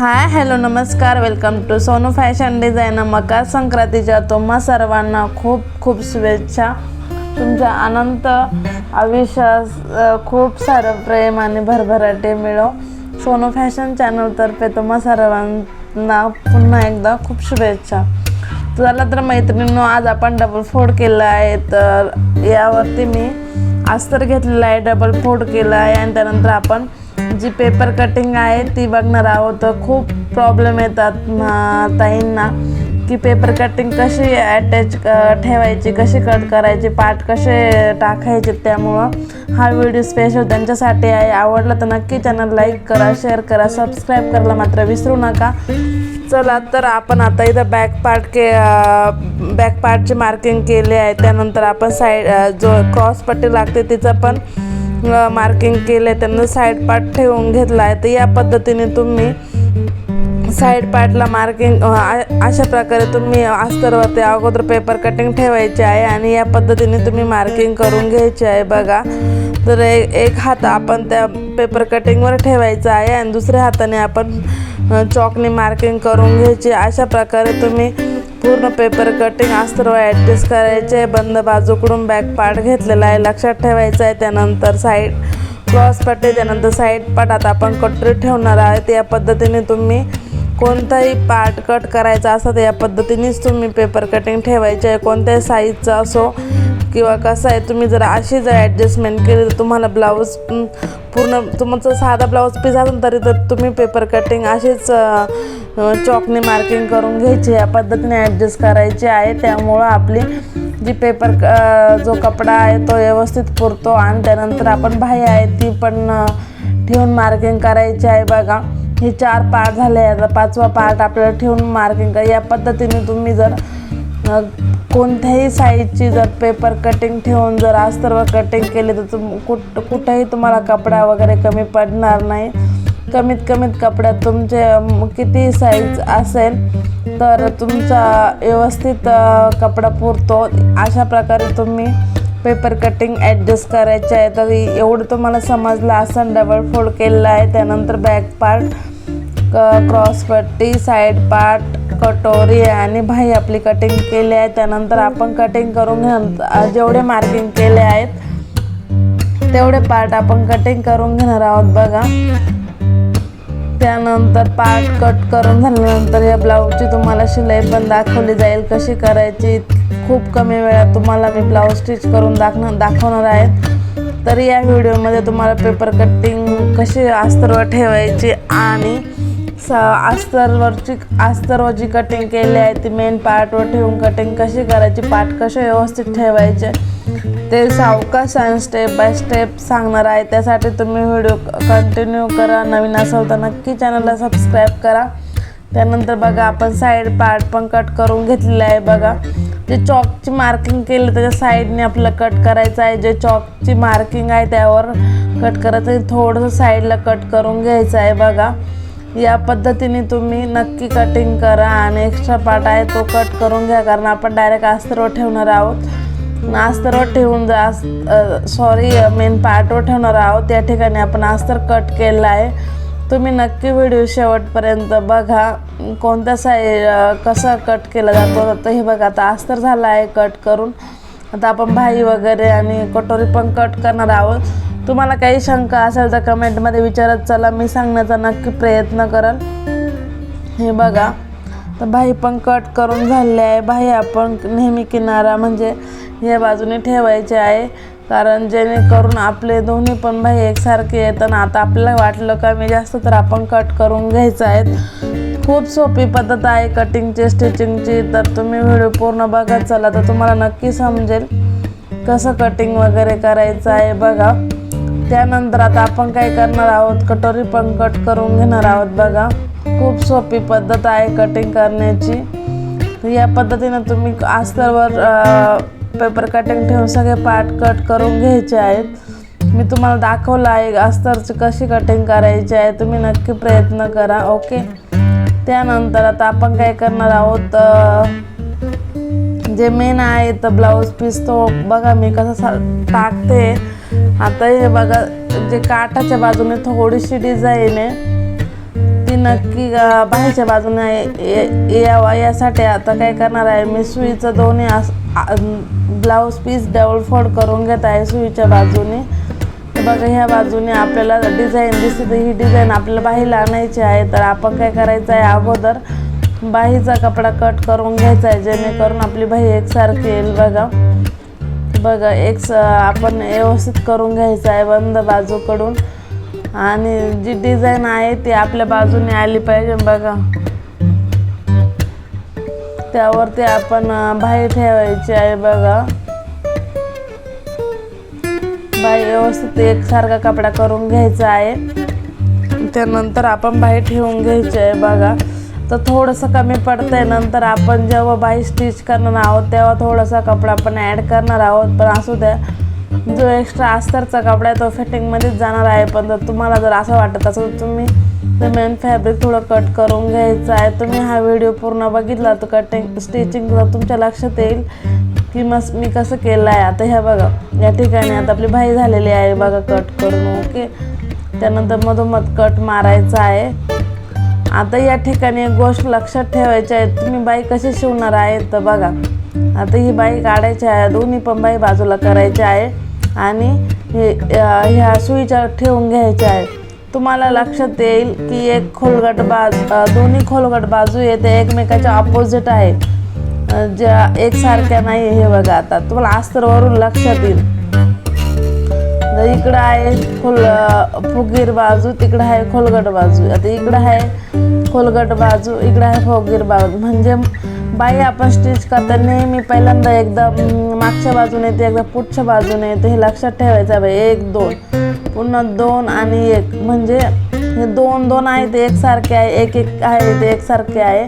हाय hello नमस्कार welcome to Sonu fashion designer मकर संक्रांतीच्या तुम्हा सर्वांना खूप खूप शुभेच्छा. तुमच्या अनंत आयुष्यास खूप सारं प्रेम आणि भरभराटे मिळो. सोनू फॅशन चॅनलतर्फे तुम्हा सर्वांना पुन्हा एकदा खूप शुभेच्छा. चला तर मैत्रिणींनो आज आपण डबल फोड केला आहे. तर यावरती मी अस्तर घेतलेला आहे डबल फोड केला आहे. आणि त्यानंतर आपण जी पेपर कटिंग आहे ती बघणार आहोत. तर खूप प्रॉब्लेम येतात ताईंना की पेपर कटिंग कशी अटॅच ठेवायची कशी कट करायची पार्ट कसे टाकायचे त्यामुळं हा व्हिडिओ स्पेशल त्यांच्यासाठी आहे. आवडला तर नक्की चॅनल लाईक करा शेअर करा सबस्क्राईब करायला मात्र विसरू नका. चला तर आपण आता इथं बॅक पार्ट के बॅक पार्टची मार्किंग केले आहे. त्यानंतर आपण साईड जो क्रॉस पट्टी लागते तिचं पण मार्किंग केलं आहे त्यांना साईड पार्ट ठेवून घेतला आहे तर या पद्धतीने तुम्ही साईड पार्टला मार्किंग अशा प्रकारे तुम्ही अस्तरवरती अगोदर पेपर कटिंग ठेवायचे आहे आणि या पद्धतीने तुम्ही मार्किंग करून घ्यायची आहे बघा. तर एक एक हात आपण त्या पेपर कटिंगवर ठेवायचा आहे आणि दुसऱ्या हाताने आपण चॉकने मार्किंग करून घ्यायची अशा प्रकारे तुम्ही पूर्ण पेपर कटिंग अस्तरवर ॲडजस्ट करायचे आहे. बंद बाजूकडून बॅक पार्ट घेतलेला आहे. लक्षात ठेवायचं आहे. त्यानंतर साईड क्रॉस पट्टी त्यानंतर साईड पार्ट. आता आपण कटरी ठेवणार आहे या पद्धतीने तुम्ही कोणताही पार्ट कट करायचा असं तर या पद्धतीनेच तुम्ही पेपर कटिंग ठेवायचे आहे. कोणत्याही साईजचा असो किंवा कसं आहे तुम्ही जर अशी जर ॲडजस्टमेंट केली तर तुम्हाला ब्लाऊज पूर्ण तुमचं साधा ब्लाऊज पीस असेल तरी तर तुम्ही पेपर कटिंग असेच चॉकने मार्किंग करून घ्यायची. या पद्धतीने ॲडजस्ट करायची आहे. त्यामुळं आपली जी पेपर जो कपडा आहे तो व्यवस्थित पुरतो. आणि त्यानंतर आपण बाही आहे ती पण ठेवून मार्किंग करायची आहे. बघा हे चार पार्ट झाले. आता पाचवा पार्ट आपल्याला ठेवून मार्किंग करा. या पद्धतीने तुम्ही जर कोणत्याही साईजची जर पेपर कटिंग ठेवून जर अस्तरवर कटिंग केली तर तुम कुठ कुठंही तुम्हाला कपडा वगैरे कमी पडणार नाही. कमीत कमीत कपड्यात तुमचे किती साईज असेल तर तुमचा व्यवस्थित कपडा पुरतो. अशा प्रकारे तुम्ही पेपर कटिंग ॲडजस्ट करायचे आहे. तर एवढं तुम्हाला समजलं असं डबल फोल्ड केलेलं आहे. त्यानंतर बॅक पार्ट क्रॉस पट्टी साईड पार्ट कटोरी आणि भाई आपली कटिंग केली आहे. त्यानंतर आपण कटिंग करून घेणार जेवढे मार्किंग केले आहेत तेवढे पार्ट आपण कटिंग करून घेणार आहोत बघा. त्यानंतर पार्ट कट करून झाल्यानंतर या ब्लाऊजची तुम्हाला शिलाई पण दाखवली जाईल. कशी करायची खूप कमी वेळात तुम्हाला मी ब्लाऊज स्टिच करून दाखव दाखवणार आहे. तर या व्हिडिओमध्ये तुम्हाला पेपर कटिंग कशी अस्तरवर ठेवायची आणि स अस्तरवरची अस्तरवरची कटिंग केली आहे. ती मेन पार्टवर ठेवून कटिंग कशी करायची पार्ट कसे व्यवस्थित ठेवायचे ते सावकाश आणि स्टेप बाय स्टेप सांगणार आहे. त्यासाठी तुम्ही व्हिडिओ कंटिन्यू करा. नवीन असाल तर नक्की चॅनलला सबस्क्राईब करा. त्यानंतर बघा आपण साईड पार्ट पण कट करून घेतलेलं आहे बघा. जे चॉकची मार्किंग केली त्याच्या साईडने आपल्याला कट करायचं आहे. जे चॉकची मार्किंग आहे त्यावर कट करायचं आहे. थोडंसं साईडला कट करून घ्यायचं आहे बघा. या पद्धतीने तुम्ही नक्की कटिंग करा आणि एक्स्ट्रा पार्ट आहे तो कट करून घ्या कारण आपण डायरेक्ट अस्तरवर ठेवणार आहोत. अस्तरवर ठेवून जा सॉरी मेन पार्टवर ठेवणार आहोत. या ठिकाणी आपण आस्तर कट केलं आहे. तुम्ही नक्की व्हिडिओ शेवटपर्यंत बघा. कोणत्या साई कसं कट केलं जातो तर हे बघा. आता अस्तर झालं आहे कट करून. आता आपण भाई वगैरे आणि कटोरी पण कट करणार आहोत. तुम्हाला काही शंका असेल तर कमेंटमध्ये विचारत चला. मी सांगण्याचा नक्की प्रयत्न करल. हे बघा. तर भाई पण कट करून झाले आहे. भाई आपण नेहमी किनारा म्हणजे या बाजूने ठेवायचे आहे. कारण जेणेकरून आपले दोन्ही पण भाई एकसारखे आहेत आणि आता आपल्याला वाटलं कमी जास्त तर आपण कट करून घ्यायचं आहेत. खूप सोपी पद्धत आहे कटिंगची स्टिचिंगची तर तुम्ही व्हिडिओ पूर्ण बघत चला. तर तुम्हाला नक्की समजेल कसं कटिंग वगैरे करायचं आहे. बघा. त्यानंतर आता आपण काय करणार आहोत? कटोरी पण कट करून घेणार आहोत बघा. खूप सोपी पद्धत आहे कटिंग करण्याची. या पद्धतीनं तुम्ही अस्तरवर पेपर कटिंग ठेवून सगळे पार्ट कट करून घ्यायचे आहेत. मी तुम्हाला दाखवलं आहे अस्तरची कशी कटिंग करायची आहे. तुम्ही नक्की प्रयत्न करा ओके? त्यानंतर आता आपण काय करणार आहोत जे मेन आहे तर ब्लाऊज पीस तो बघा मी कसं सा टाकते. आता हे बघा जे काठाच्या बाजूने थोडीशी डिझाईन आहे ती नक्की बाहेरच्या बाजूने ये- यावा यासाठी आता काय करणार आहे मी सुईचं दोन्ही ब्लाऊज पीस डबल फोल्ड करून घेत आहे सुईच्या बाजूने. बघा ह्या बाजूने आपल्याला डिझाईन दिसते ही डिझाईन आपल्याला बाहीला आणायची आहे तर आपण काय करायचं आहे अगोदर बाहीचा कपडा कट करून घ्यायचा आहे जेणेकरून आपली बाही एकसारखी येईल बघा. बघा एक स आपण व्यवस्थित करून घ्यायचं आहे बंद बाजूकडून. आणि जी डिझाईन आहे ती आपल्या बाजूने आली पाहिजे बघा. त्यावरती आपण अं, ठेवायची आहे बघा. बाई व्यवस्थित एकसारखा कपडा करून घ्यायचा आहे. त्यानंतर आपण बाई ठेवून घ्यायची आहे बघा. तर थोडंसं कमी पडतं आहे नंतर आपण जेव्हा बाई स्टिच करणार आहोत तेव्हा थोडासा कपडा आपण ॲड करणार आहोत. पण असू द्या जो एक्स्ट्रा अस्तरचा कपडा आहे तो फिटिंगमध्येच जाणार आहे. पण जर तुम्हाला जर असं वाटत असेल तुम्ही ते मेन फॅब्रिक थोडं कट करून घ्यायचं आहे. तुम्ही हा व्हिडिओ पूर्ण बघितला तर कटिंग स्टिचिंग तुमच्या लक्षात येईल की मस् मी कसं केलं आहे आता ह्या बघा या ठिकाणी आता आपली भाई झालेली आहे. बघा कट करून ओके त्यानंतर मधोमध कट मारायचा आहे. आता या ठिकाणी एक गोष्ट लक्षात ठेवायची आहे. तुम्ही बाई कशी शिवणार आहे तर बघा. आता ही बाई काढायची आहे दोन्ही पण बाई बाजूला करायची आहे. आणि हे ह्या सुईच्या ठेवून घ्यायच्या आहे. तुम्हाला लक्षात येईल की एक खोलगट बाज दोन्ही खोलगट बाजू येते एकमेकाच्या ऑपोजिट आहे. ज्या एकसारख्या नाही हे बघा आता. तुम्हाला अस्तरवरून लक्षात येईल. इकडं आहे खोल फुगीर बाजू तिकडं आहे खोलगट बाजू. आता इकडं आहे खोलगट बाजू इकडं आहे फुगीर बाजू. म्हणजे बाई आपण स्टिच करताना नेहमी पहिल्यांदा एकदा मागच्या बाजूने येते एकदा पुढच्या बाजूने येते हे लक्षात ठेवायचं आहे बाई. एक दोन. पुन्हा दोन आणि एक. म्हणजे हे दोन दोन आहे ते एकसारखे आहे एक एक आहे ते एकसारखे आहे.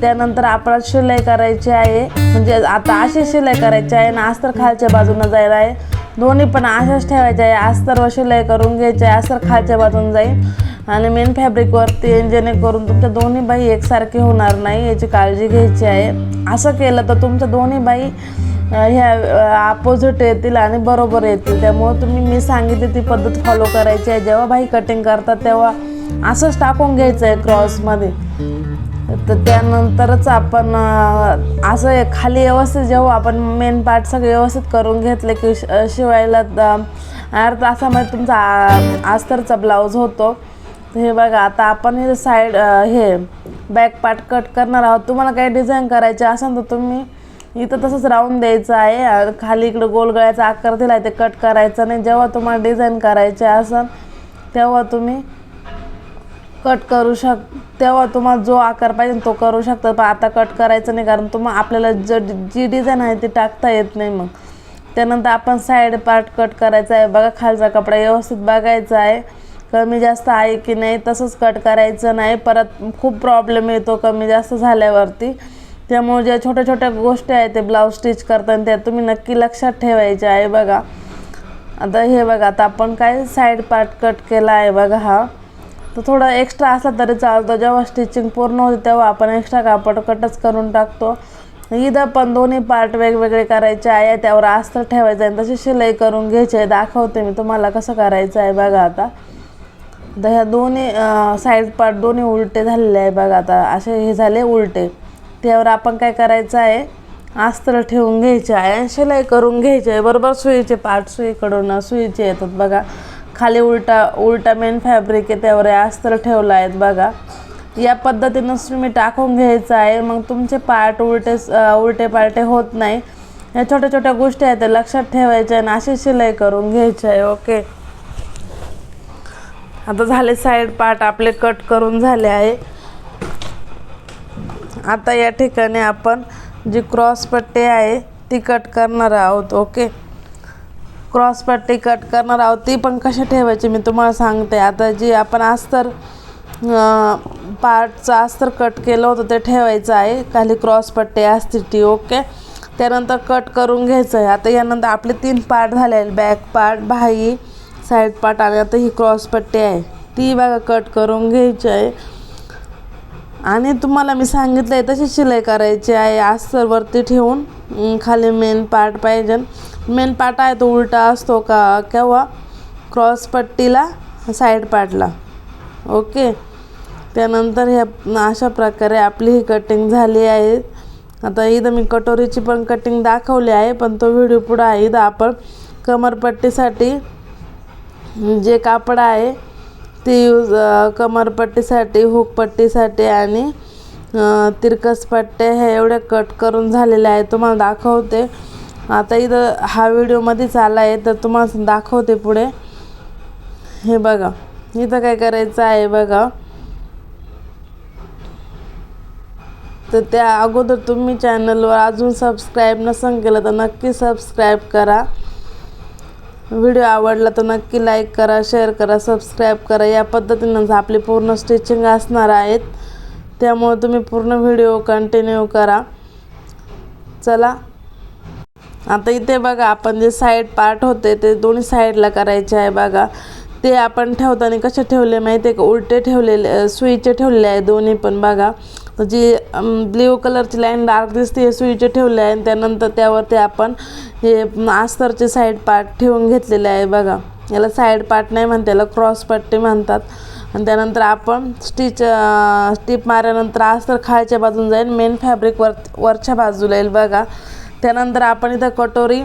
त्यानंतर आपल्याला शिलाई करायची आहे. म्हणजे आता अशी शिलाई करायची आहे आणि अस्तर खालच्या बाजूनं जायला आहे. दोन्ही पण अशाच ठेवायचे आहे. अस्तर शिलाई करून घ्यायची आहे अस्तर खालच्या बाजून जाईल. आणि मेन फॅब्रिकवरती जेणेकरून तुमच्या दोन्ही बाई एकसारखे होणार नाही याची काळजी घ्यायची आहे. असं केलं तर तुमच्या दोन्ही बाई ह्या अपोजिट येतील आणि बरोबर येतील. त्यामुळं तुम्ही मी सांगितली ती पद्धत फॉलो करायची आहे. जेव्हा बाई कटिंग करतात तेव्हा असंच टाकून घ्यायचं आहे क्रॉसमध्ये तर त्यानंतरच आपण असं खाली व्यवस्थित जेव्हा आपण मेन पार्ट सगळे व्यवस्थित करून घेतले की श- शिवायला अं, अर्धा तासामध्ये तुमचा आस्तरचा अस्तरचा ब्लाऊज होतो. हे बघा आता आपण हे साईड हे बॅक पार्ट कट करणार आहोत. तुम्हाला काही डिझाईन करायचे असेल तर तुम्ही इथं तसंच राहून द्यायचं आहे. खाली इकडं गोलगळ्याचा आकार दिला आहे ते कट करायचं नाही. जेव्हा तुम्हाला डिझाईन करायचे असेल तेव्हा तुम्ही कट करू शक तेव्हा तुम्हाला जो आकार पाहिजे तो करू शकता पण आता कट करायचं नाही कारण तुम्हाला आपल्याला ज जी डिझाईन आहे ती टाकता येत नाही मग. त्यानंतर आपण साईड पार्ट कट करायचा आहे. बघा खालचा कपडा व्यवस्थित बघायचा आहे. कमी जास्त आहे की नाही तसंच कट करायचं नाही. परत खूप प्रॉब्लेम येतो कमी जास्त झाल्यावरती. त्यामुळे ज्या छोट्या छोट्या गोष्टी आहेत ते ब्लाऊज स्टिच करताना त्या तुम्ही नक्की लक्षात ठेवायच्या आहे बघा. आता हे बघा आता आपण काय साईड पार्ट कट केला आहे बघा हा. तर थोडा एक्स्ट्रा असला तरी चालतो. जेव्हा स्टिचिंग पूर्ण होते तेव्हा आपण एक्स्ट्रा कापड कटच करून टाकतो. इथं पण दोन्ही पार्ट वेगवेगळे करायचे आहे. त्यावर अस्त्र ठेवायचं आहे. तशी शिलाई करून घ्यायची आहे. दाखवते मी तुम्हाला कसं करायचं आहे. बघा आता. तर ह्या दोन्ही साईड पार्ट दोन्ही उलटे झालेले आहे. बघा आता. असे हे झाले उलटे. त्यावर आपण काय करायचं आहे? अस्त्र ठेवून घ्यायचे आहे. आणि शिलाई करून घ्यायची आहे. बरोबर सुईचे पार्ट सुईकडून सुईचे येतात. बघा. खाली उलटा उलटा मेन फॅब्रिक आहे त्यावर अस्त्र अस्तर ठेवलं आहेत बघा. या पद्धतीनं तुम्ही टाकून घ्यायचं आहे. मग तुमचे पार्ट उलटे उलटे पालटे होत नाही. या छोट्या छोट्या गोष्टी आहेत त्या लक्षात ठेवायच्या आणि अशी शिलाई करून घ्यायची आहे ओके आता झाले साईड पार्ट आपले कट करून झाले आहे. आता या ठिकाणी आपण जी क्रॉस पट्टी आहे ती कट करणार आहोत ओके क्रॉस पट्टी कट करणार आहोत ती पण कशी ठेवायची मी तुम्हाला सांगते. आता जी आपण अस्तर पार्टचं अस्तर कट केलं होतं ते ठेवायचं आहे. खाली क्रॉस पट्टी असते ती ओके? त्यानंतर कट करून घ्यायचं आहे. आता यानंतर आपले तीन पार्ट झाले आहेत. बॅक पार्ट बाही साईड पार्ट आणि आता ही क्रॉस पट्टी आहे. ती बघा कट करून घ्यायची आहे. आणि तुम्हाला मी सांगितलं आहे तशी शिलाई करायची आहे. अस्तरवरती ठेवून खाली मेन पार्ट पाहिजे. मेन आहे तो उलटा असतो का केव्हा? क्रॉस पट्टीला साईड पार्टला ओके? त्यानंतर ह्या अशा प्रकारे आपली ही कटिंग झाली आहे. आता इथं मी कटोरीची पण कटिंग दाखवली आहे पण तो व्हिडिओ पुढं आहे. इथं आपण कमरपट्टीसाठी जे कापड आहे ते यूज कमरपट्टीसाठी हुकपट्टीसाठी आणि तिरकस पट्टे हे एवढे कट करून झालेले आहे. तुम्हाला दाखवते. आता इथं हा व्हिडिओमध्येच आला आहे तर तुम्हाला दाखवते पुढे. हे बघा इथं काय करायचं आहे बघा. तर त्या अगोदर तुम्ही चॅनलवर अजून सबस्क्राईब नसन केलं तर नक्की सबस्क्राईब करा. व्हिडिओ आवडला तर नक्की लाईक करा शेअर करा सबस्क्राईब करा. या पद्धतीनं आपली पूर्ण स्टिचिंग असणार आहेत त्यामुळे तुम्ही पूर्ण व्हिडिओ कंटिन्यू करा. चला आता इथे बघा आपण जे साईड पार्ट होते ते दोन्ही साईडला करायचे आहे बघा. ते आपण ठेवताना कसे ठेवले माहिती आहे का? उलटे ठेवलेले सुईचे ठेवले आहे दोन्ही पण बघा. जी ब्ल्यू कलरची लाईन डार्क दिसते हे सुईचे ठेवले आहे आणि त्यानंतर त्यावरती आपण हे अस्तरचे साईड पार्ट ठेवून घेतलेले आहे बघा. याला साईड पार्ट नाही म्हणते याला क्रॉस पट्टी म्हणतात. आणि त्यानंतर आपण स्टिच स्टिप मारल्यानंतर आस्तर खालच्या बाजून जाईल मेन फॅब्रिक वर वरच्या बाजूला येईल बघा. त्यानंतर आपण इथं कटोरी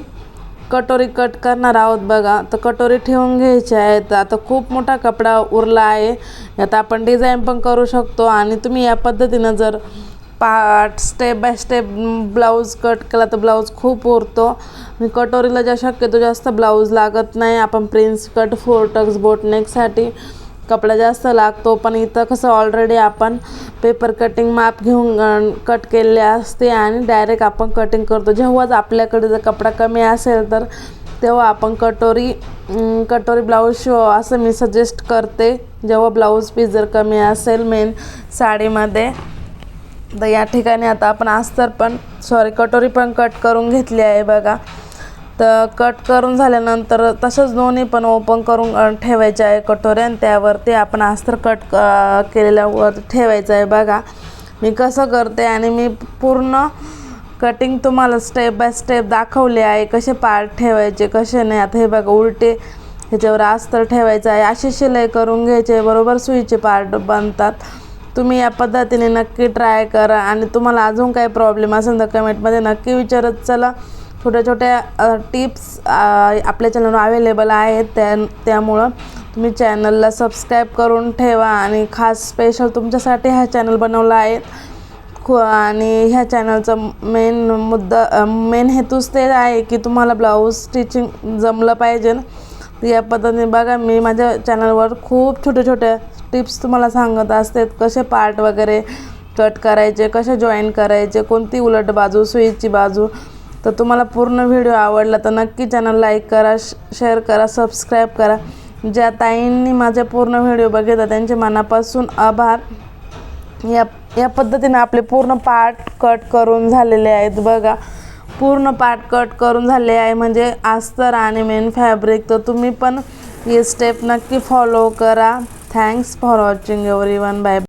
कटोरी कट करणार आहोत बघा. तर कटोरी ठेवून घ्यायची आहे तर आता खूप मोठा कपडा उरला आहे. यात आपण डिझाईन पण करू शकतो. आणि तुम्ही या पद्धतीनं जर part step by step blouse cut केला तर ब्लाऊज खूप उरतो. आणि कटोरीला ज्या शक्यतो जास्त ब्लाऊज लागत नाही. आपण प्रिन्स कट फोर टक्स बोटनेकसाठी कपडा जास्त लागतो पण इथं कसं ऑलरेडी आपण पेपर कटिंग माप घेऊन कट केलेले असते आणि डायरेक्ट आपण कटिंग करतो. जेव्हाच आपल्याकडे जर कपडा कमी असेल तर तेव्हा आपण कटोरी कटोरी ब्लाऊज शिव असं मी सजेस्ट करते. जेव्हा ब्लाऊज पीस जर कमी असेल मेन साडीमध्ये तर या ठिकाणी आता आपण अस्तर पण सॉरी कटोरी पण कट करून घेतली आहे बघा. तर कट करून झाल्यानंतर तसंच दोन्ही पण ओपन करून ठेवायचे आहे कटोऱ्या आणि त्यावरती आपण अस्तर कट क केलेल्यावर ठेवायचं आहे. बघा मी कसं करते आणि मी पूर्ण कटिंग तुम्हाला स्टेप बाय स्टेप दाखवले आहे. कसे पार्ट ठेवायचे कसे नाही. आता हे बघा उलटे ह्याच्यावर अस्तर ठेवायचं आहे. अशी शिलाई करून घ्यायचे बरोबर सुईचे पार्ट बनतात. तुम्ही या पद्धतीने नक्की ट्राय करा आणि तुम्हाला अजून काही प्रॉब्लेम असेल तर कमेंटमध्ये नक्की विचारत चला. छोट्या छोट्या टिप्स आपल्या चॅनलवर अवेलेबल आहेत. त्या त्यामुळं तुम्ही चॅनलला सबस्क्राईब करून ठेवा आणि खास स्पेशल तुमच्यासाठी हा चॅनल बनवला आहे. खू आणि ह्या चॅनलचा मेन मुद्दा मेन हेतूच ते आहे की तुम्हाला ब्लाऊज स्टिचिंग जमलं पाहिजे. या पद्धतीने बघा मी माझ्या चॅनलवर खूप छोट्या छोट्या टिप्स तुम्हाला सांगत असते. कसे पार्ट वगैरे कट करायचे कसे जॉईन करायचे कोणती उलट बाजू सुईची बाजू तर तुम्हाला पूर्ण व्हिडिओ आवडला तर नक्की चॅनल लाईक करा शेअर करा सबस्क्राईब करा. ज्या ताईंनी माझे पूर्ण व्हिडिओ बघितला त्यांचे मनापासून आभार. या या पद्धतीने आपले पूर्ण पार्ट कट करून झालेले आहेत बघा. पूर्ण पार्ट कट करून झाले आहे म्हणजे अस्तर आणि मेन फॅब्रिक तर तुम्ही पण ये स्टेप नक्की फॉलो करा. Thanks for watching everyone bye